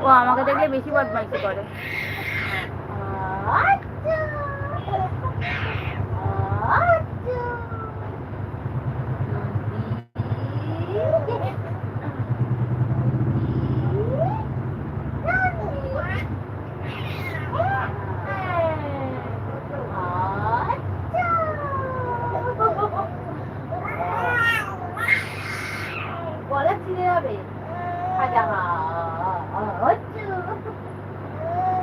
ও আমাকে দেখলে বেশি বদমাইশি করে গলা ছিঁড়ে যাবে আচ্ছা হচ্ছে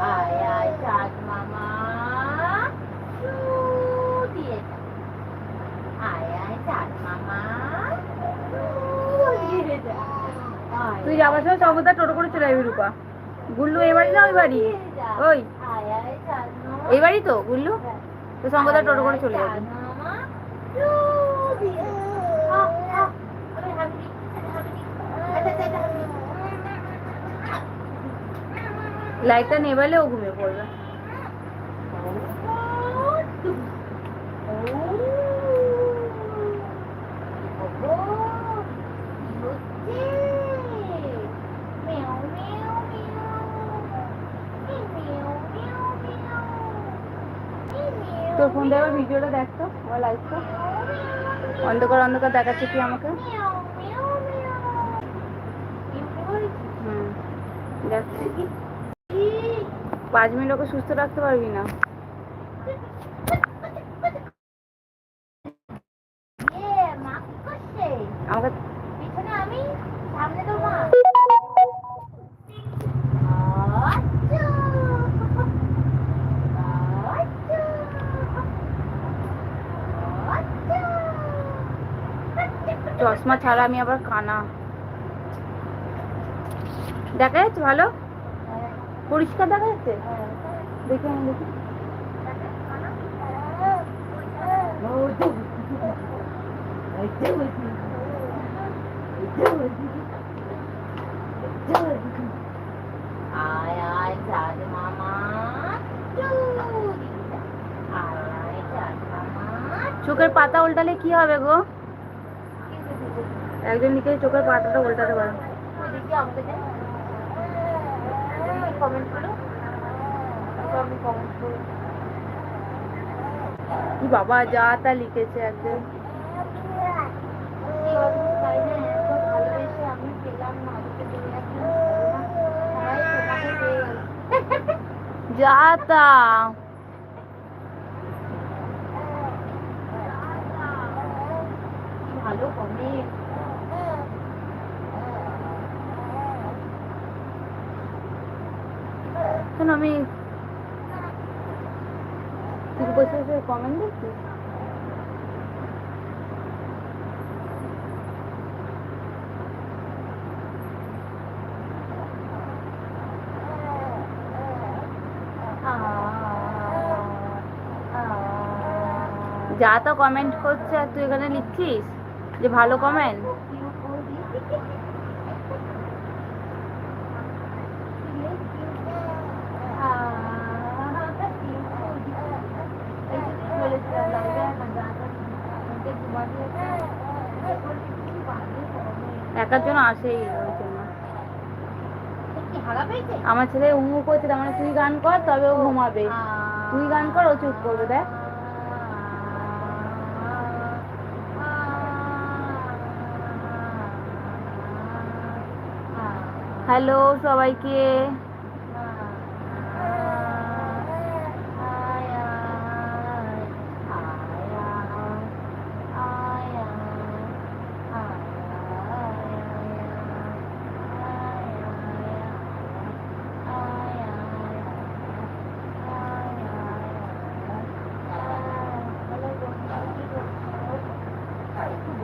আয় আয় চাঁদ মামা চু দিয়ে যা। আয় আয় চাঁদ মামা চু দিয়ে যা। যাবার সময় সবদা টোটো করে চলে যাবি রূপা। গুল্লু, এই বাড়ি না ওই বাড়ি? ওই। এই বাড়ি তো, গুল্লু? তো সম্পদা টোটো করে চলে যাবি। লাইটটা নেবালে ও ঘুমিয়ে পড়বে। তোর ফোন ভিডিওটা দেখতো আমার তো অন্ধকার অন্ধকার দেখাচ্ছে কি আমাকে? হুম দেখছি পাঁচ মিনিট ওকে সুস্থ রাখতে পারবি না। চশমা ছাড়া আমি আবার কানা। দেখা যাচ্ছে ভালো? পরিষ্কার দেখা যাচ্ছে? দেখে আমি দেখি আয় আয় মামা চোখের পাতা উল্টালে কি হবে গো? একজন লিখে চোখের পাতাটা উল্টাতে পারো। বাবা যা তা লিখেছে একজন। যা অদ্ভুত তাই না এত ভালোবেসে আমি পেলাম না ওকে চলে যাচ্ছিলাম তাই তোমাকে পেয়ে গেল যা তা কি ভালো কমেন্ট শোন আমি বসে কমেন্ট দেখছিস যা তা কমেন্ট করছে আর তুই এখানে লিখছিস? যে ভালো কমেন্ট একার জন্য আসেই ওই জন্য আমার ছেলে উমু করছে তার মানে তুই গান কর তবে ও ঘুমাবে তুই গান কর ও চুপ করবে দেখ হ্যালো সবাইকে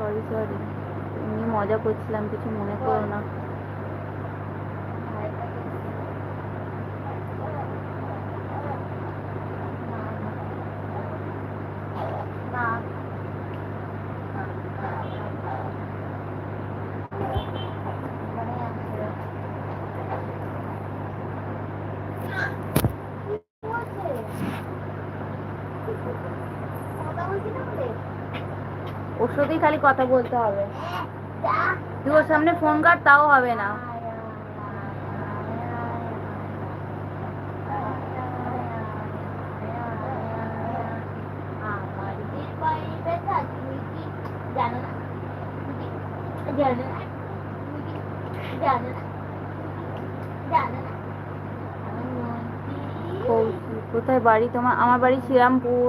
সরি সরি এমনি মজা করছিলাম কিছু মনে করো না ওর সাথেই খালি কথা বলতে হবে। তুই ওর সামনে ফোন কাট তাও হবে না। কোথায় বাড়ি তোমার? আমার বাড়ি শ্রীরামপুর।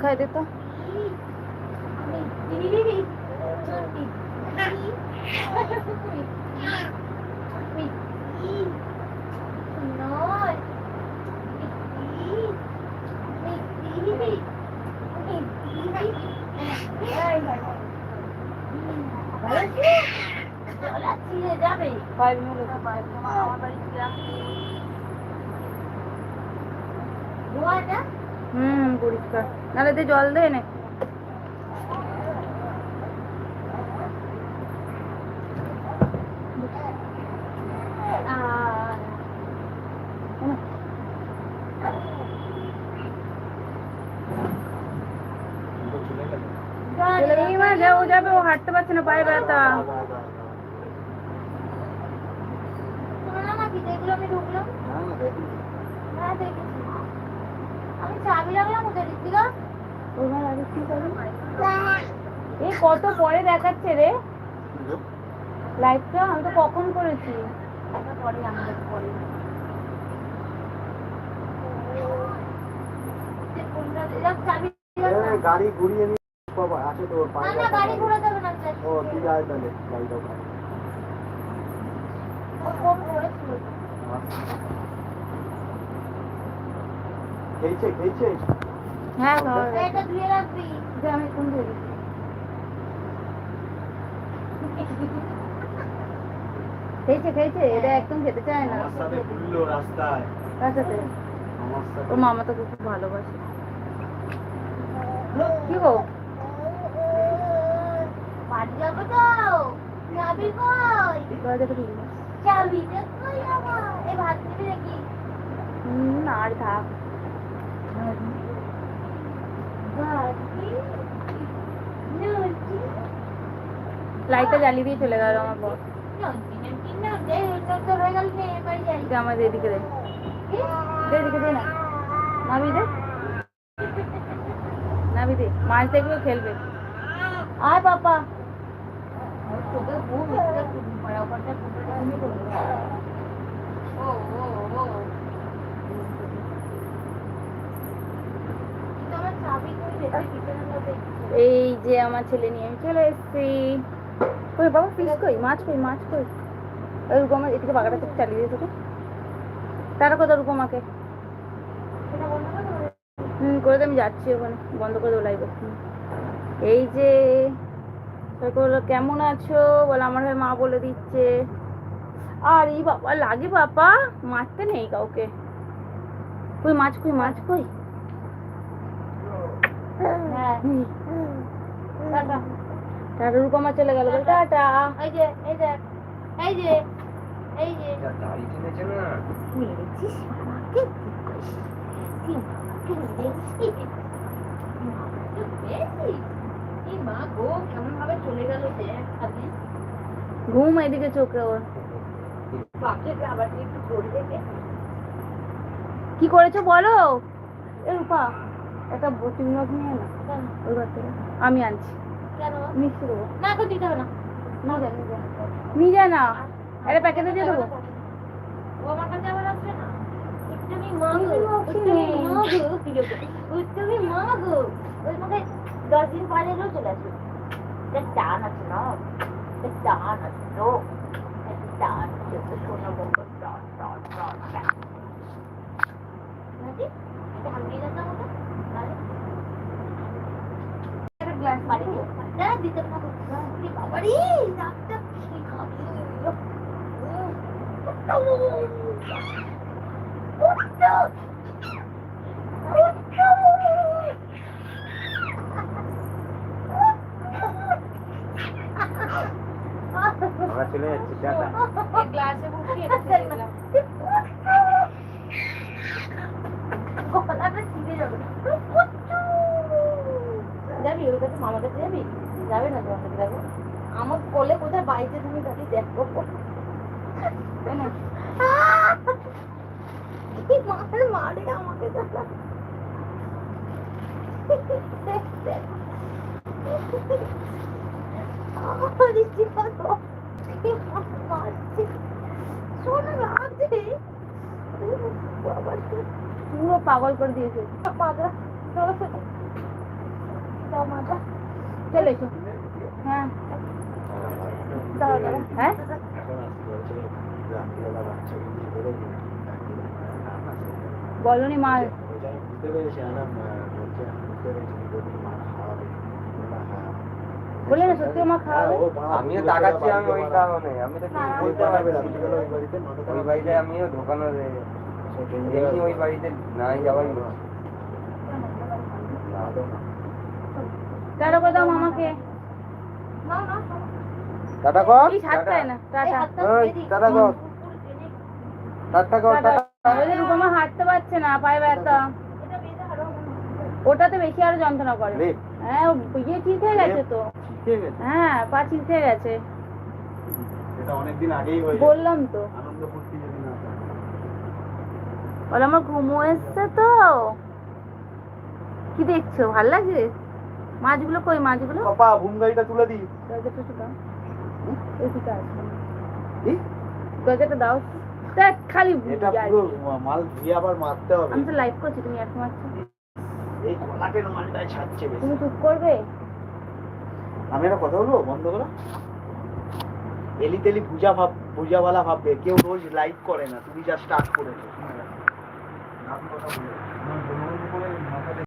খাই দে। আমার বাড়ি শ্রীরামপুর ধোয়াটা হুম পরিষ্কার নাহলে তুই জল দে নে আর চলে গেলি মানে যা ও যাবে ও হাঁটতে পারছে না পায়ে ব্যথা শোনো না নাকি দেখল আমি ঢুকলাম হ্যাঁ দেখেছি ওখানে আগে কি করবি? এই কত পরে দেখাচ্ছে রে। লাইভটা আমি তো কখন করেছি? পরে আমি পরে। গাড়ি ঘুরিয়ে নিয়ে বাবা আছে তো ওর না পায়ে না গাড়ি ঘোরাতে হবে না ও ঠিক আছে তাহলে গাড়িটা ওখানে। ফোন করেছিল খেয়েছে খেয়েছে? হ্যাঁ হয়ে গেছে। এটা ধুয়ে রাখবি। যে আমি কোন ধরি খেয়েছে খেয়েছে? এটা একদম খেতে চায় না। আমার সাথে ঘুরলো রাস্তায়। মামা তো খুব ভালোবাসে। কি গো? বাড়ি যাব তো। কই? না। কই আমার? এই ভাত দিবি নাকি? না আর থাক। লাইটটা জ্বালিয়ে দিয়ে চলে গেল আমার এদিকে দে। এদিকে দে না। দে। দে। মাছ দেখবে খেলবে। আয় ও ও ও কিন্তু আমার চাবি কই রেখে কিচেনের মধ্যে এই যে আমার ছেলে নিয়ে আমি চলে এসেছি। কই বাবা ফিস কই? মাছ কই মাছ কই? ওই রুকমা এদিকে বাগাটা থেকে চালিয়ে দিয়ে তোকে। তারা কত রুকমাকে হুম করে দে, আমি যাচ্ছি ওখানে। বন্ধ করে দেবো লাইভ এই যে কেমন আছো? বলে আমার হয়ে মা বলে দিচ্ছে। আর এই বাবা লাগে বাবা মারতে নেই কাউকে। কই মাছ কই মাছ কই? হ্যাঁ টাটা টাটা রুকমা চলে গেল বলে টাটা। এই যে এই যে এই যে এই যে। দাড়ি না? মেরেছিস কি মা গো কেমন ভাবে চলে গেল দেখ ঘুম এদিকে চোখে ওর কি করেছ বলো? এ রূপা একটা বটিং মগ নিয়ে না। ওই ঘর থেকে আমি আনছি। কেন? মিষ্টি দেবো। না এখন দিতে হবে না। নিয়ে যা না। একটা প্যাকেটে দিয়ে দেবো। ও আমার কাছে আবার আসবে না। তুমি মাগো তুমি তুমি মাগো। মাগো। তুমি মাগো। ওই মধ্যে দশ দিন পরে এলেও চলে আসবে। একটা টান আছে না? একটা টান আছে তো। একটা টান আছে তো শোনো বলব টান টান টান টান। নাকি টান দিয়ে যেতাম ওটা তাহলে একটা গ্লাস বাড়ি গিয়ে না দিতে পারব বাবারি ডাক্তার কি খাবি আমরা চলে যাচ্ছি টাটা গ্লাসে বসিয়ে এটা ফেলে দিলাম। গলাটা ছিঁড়ে যাবে যাবি? ওর কাছে মামার কাছে যাবি? যাবে না তোমার কাছে যাব? আমার কোলে কোথায় বাড়িতে তুমি তাকে দেখো? পুরো। পাগল করে দিয়েছে। পাগলা। চলো। চলে এসো হ্যাঁ হ্যাঁ বলনি মা হ্যাঁ। বলে না সত্যি মা খাওয়াবে ও আমিও তাকাচ্ছি আমি ওই কারণে আমি তো না, কিছু বলতে পারছি রাত্রিবেলা ওই বাড়িতে হয়ে আমিও ঢোকানো হয়ে এমনি ওই বাড়িতে নাই যাওয়াই না। টাটা করে দাও মামাকে টাটা কর। এই হাত না টাটা। ওই, টাটা কর। টাটা কর টাটা। টাটা। ওই যে হাঁটতে পারছে না পায়ে ব্যথা। ওটাতে বেশি আরও যন্ত্রণা করে। হ্যাঁ ও ইয়ে ঠিক হয়ে গেছে তো। হ্যাঁ পা ঠিক হয়ে গেছে। এটা অনেকদিন আগেই বললাম তো। আমার ঘুমো এসছে তো। কি দেখছ? ভালো লাগছে? মাছগুলো কই মাছগুলো? পাপা ঘুম তুলে দি দরজাটা দাও। এদিকে আসো কি? দরজাটা দাও। দেখ খালি এটা পুরো মাল দিয়ে আবার মারতে হবে। আমি তো লাইভ করছি তুমি এক মারছো এই কলাটের মালটাই ছাড়ছে বেশি। তুমি চুপ করবে? আমি একটা কথা বলব? বন্ধ করো। এলি তেলি পূজা ভাব পূজাওয়ালা ভাববে কেউ রোজ লাইভ করে না। তুমি যা স্টার্ট করেছ। কথা বলে